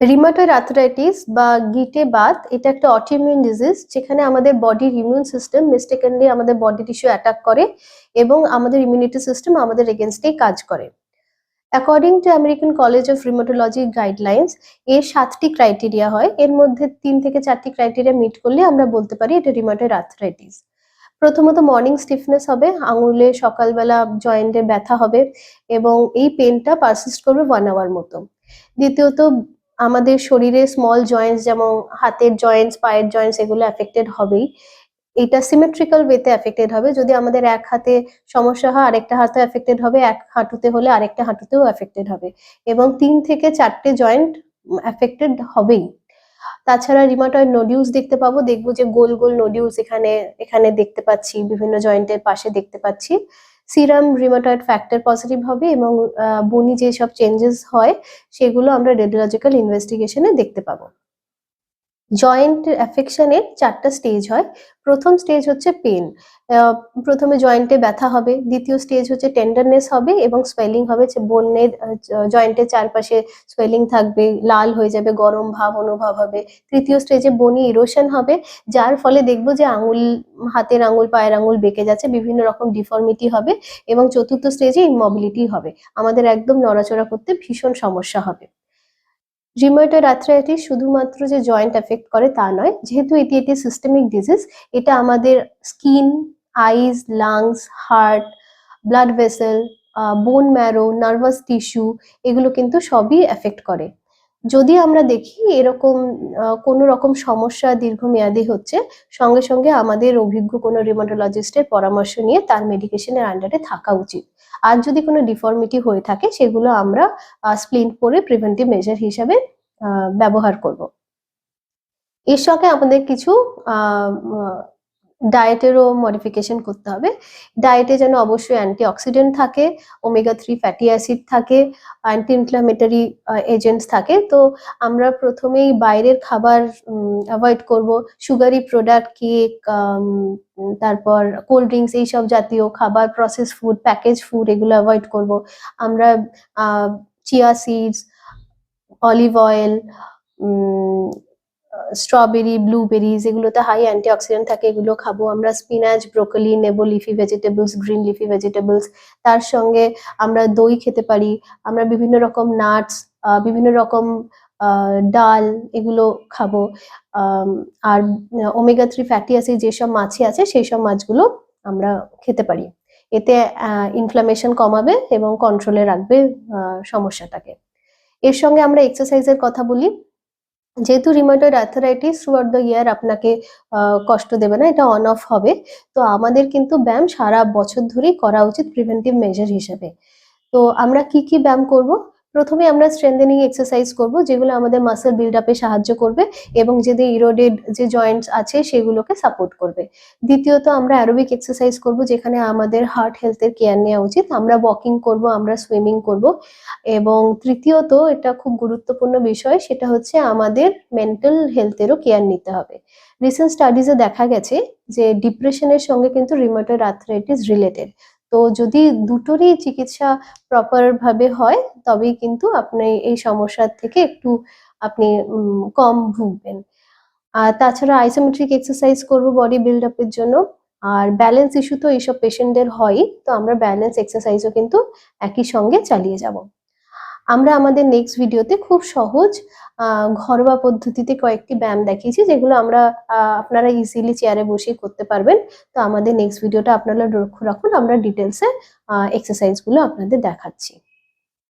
Rheumatoid arthritis বা গিটে বাত, এটা একটা অটোইমিউন ডিজিজ যেখানে আমাদের বডির ইমিউন সিস্টেম মিস্টেকেনলি আমাদের বডি টিস্যু অ্যাটাক করে এবং আমাদের ইমিউনিটি সিস্টেম আমাদের এগেনস্টেই কাজ করে। According to American college of rheumatology guidelines এর সাতটি ক্রাইটেরিয়া হয়। এর মধ্যে তিন থেকে চারটি ক্রাইটেরিয়া মিট করলে আমরা বলতে পারি এটা রিমোটয়েড আর্থ্রাইটিস প্রথমত মর্নিং স্টিফনেস হবে, আঙুলে সকালবেলা জয়েন্টে ব্যথা হবে এবং এই পেনটা পারসিস্ট করবে ওয়ান আওয়ার মতো। দ্বিতীয়ত আমাদের শরীরে স্মল জয়েন্টস যেমন হাতের জয়েন্টস পায়ের জয়েন্টস এগুলো অ্যাফেক্টেড হবেই। এটা সিমেট্রিক্যাল ওয়েতে অ্যাফেক্টেড হবে। যদি আমাদের এক হাতে সমস্যা হয়, আরেকটা হাতে অ্যাফেক্টেড হবে। এক হাঁটুতে হলে আরেকটা হাঁটুতেও অ্যাফেক্টেড হবে। এবং তিন থেকে চারটে জয়েন্ট অ্যাফেক্টেড হবেই। তাছাড়া রিমাটয়েড নোডিউলস দেখতে পাবো। দেখব যে গোল গোল নোডিউলস এখানে এখানে দেখতে পাচ্ছি। বিভিন্ন জয়েন্টের পাশে দেখতে পাচ্ছি। সিরাম রিমাটয়েড ফ্যাক্টর পজিটিভ হবে এবং বনি যেসব চেঞ্জেস হয়, সেগুলো আমরা রেডিওলজিক্যাল ইনভেস্টিগেশনে দেখতে পাবো। জয়েন্ট অ্যাফেকশনের চারটা স্টেজ হয়। প্রথম স্টেজ হচ্ছে পেন প্রথমে জয়েন্টে ব্যথা হবে, দ্বিতীয় স্টেজ হচ্ছে টেন্ডারনেস হবে এবং সোয়েলিং হবে বন্যের জয়েন্টের চারপাশে সোয়েলিং থাকবে, লাল হয়ে যাবে, গরম ভাব, অনুভব হবে। তৃতীয় স্টেজে বনি ইরোশন হবে, যার ফলে দেখব যে আঙুল, হাতের আঙুল, পায়ের আঙুল বেঁকে যাচ্ছে, বিভিন্ন রকম ডিফর্মিটি হবে এবং চতুর্থ স্টেজে ইমোবিলিটি হবে। আমাদের একদম নড়াচড়া করতে ভীষণ সমস্যা হবে। রিমোটয়েড আর্থ্রাইটিস শুধুমাত্র যে জয়েন্ট এফেক্ট করে তা নয়, যেহেতু এটি একটি সিস্টেমিক ডিজিজ এটা আমাদের skin eyes lungs heart blood vessel bone marrow nervous tissue এগুলো কিন্তু সবই এফেক্ট করে। যদি আমরা দেখি এরকম কোনো রকম সমস্যা দীর্ঘমেয়াদী হচ্ছে, সঙ্গে সঙ্গে আমাদের অভিজ্ঞ কোনো রিমোটোলজিস্টের পরামর্শ নিয়ে তার মেডিকেশনের আন্ডারে থাকা উচিত। আর যদি কোনো ডিফর্মিটি হয়ে থাকে, সেগুলো আমরা স্প্লিন্ট করে প্রিভেন্টিভ মেজার হিসাবে ব্যবহার করব। এর সঙ্গে আমাদের কিছু ডায়েটেরও মডিফিকেশন করতে হবে। ডায়েটে যেন অবশ্যই অ্যান্টি অক্সিডেন্ট থাকে, ওমেগা থ্রি ফ্যাটি অ্যাসিড থাকে অ্যান্টি ইনফ্লামেটরি এজেন্টস থাকে। তো আমরা প্রথমেই বাইরের খাবার অ্যাভয়েড করব। সুগারি প্রোডাক্ট, কেক তারপর কোল্ড ড্রিঙ্কস এইসব জাতীয় খাবার প্রসেস ফুড প্যাকেজ ফুড এগুলো অ্যাভয়েড করব। আমরা chia seeds, olive oil strawberry blueberries এগুলোতে হাই অ্যান্টিঅক্সিডেন্ট থাকে, এগুলো খাব আমরা। স্পিনাচ ব্রোকলি নেব leafy vegetables green leafy vegetables তার সঙ্গে আমরা দই খেতে পারি। আমরা বিভিন্ন রকম নাটস বিভিন্ন রকম ডাল এগুলো খাব। আর ওমেগা থ্রি ফ্যাটি অ্যাসিড যেসব মাছে আছে সেই সব মাছগুলো আমরা খেতে পারি। এতে ইনফ্লামেশন কমাবে এবং কন্ট্রোলে রাখবে সমস্যাটাকে। এর সঙ্গে আমরা এক্সারসাইজের কথা বলি। যেহেতু rheumatoid arthritis throughout the year আপনাকে কষ্ট দেবে না, এটা অন অফ হবে। তো আমাদের কিন্তু ব্যায়াম সারা বছর ধরেই করা উচিত প্রিভেন্টিভ মেজার হিসেবে। তো আমরা কি কি ব্যায়াম করব? প্রথমে আমরা স্ট্রেন্থেনিং এক্সারসাইজ করব, যেগুলো আমাদের মাসেল বিল্ড আপে সাহায্য করবে এবং যদি ইরোডেড যে জয়েন্টস আছে সেগুলোকে সাপোর্ট করবে। দ্বিতীয়ত আমরা অ্যারোবিক এক্সারসাইজ করব, যেখানে আমাদের হার্ট হেলথের কেয়ার নেওয়া উচিত। আমরা ওয়াকিং করব, আমরা সুইমিং করব এবং তৃতীয়ত এটা খুব গুরুত্বপূর্ণ বিষয়, সেটা হচ্ছে আমাদের মেন্টাল হেলথেরও কেয়ার নিতে হবে। রিসেন্ট স্টাডিজে দেখা গেছে যে ডিপ্রেশনের সঙ্গে কিন্তু রিমোটয়েড আর্থ্রাইটিস রিলেটেড তো যদি দুটোরই চিকিৎসা প্রপার ভাবে হয়, তবেই কিন্তু আপনি এই সমস্যার থেকে একটু আপনি কম ভুগবেন। আর তাছাড়া আইসোমেট্রিক এক্সারসাইজ করব বডি বিল্ড আপের জন্য। আর ব্যালেন্স ইস্যু তো এইসব পেশেন্টদের হয়ই, তো আমরা ব্যালেন্স এক্সারসাইজও কিন্তু একই সঙ্গে চালিয়ে যাব। আমরা আমাদের নেক্সট ভিডিওতে খুব সহজ ঘরোয়া পদ্ধতিতে কয়েকটি ব্যায়াম দেখিয়েছি, যেগুলো আমরা আপনারা ইজিলি চেয়ারে বসে করতে পারবেন। তো আমাদের নেক্সট ভিডিওটা আপনারা লক্ষ্য রাখুন, আমরা ডিটেলসে এক্সারসাইজগুলো আপনাদের দেখাচ্ছি।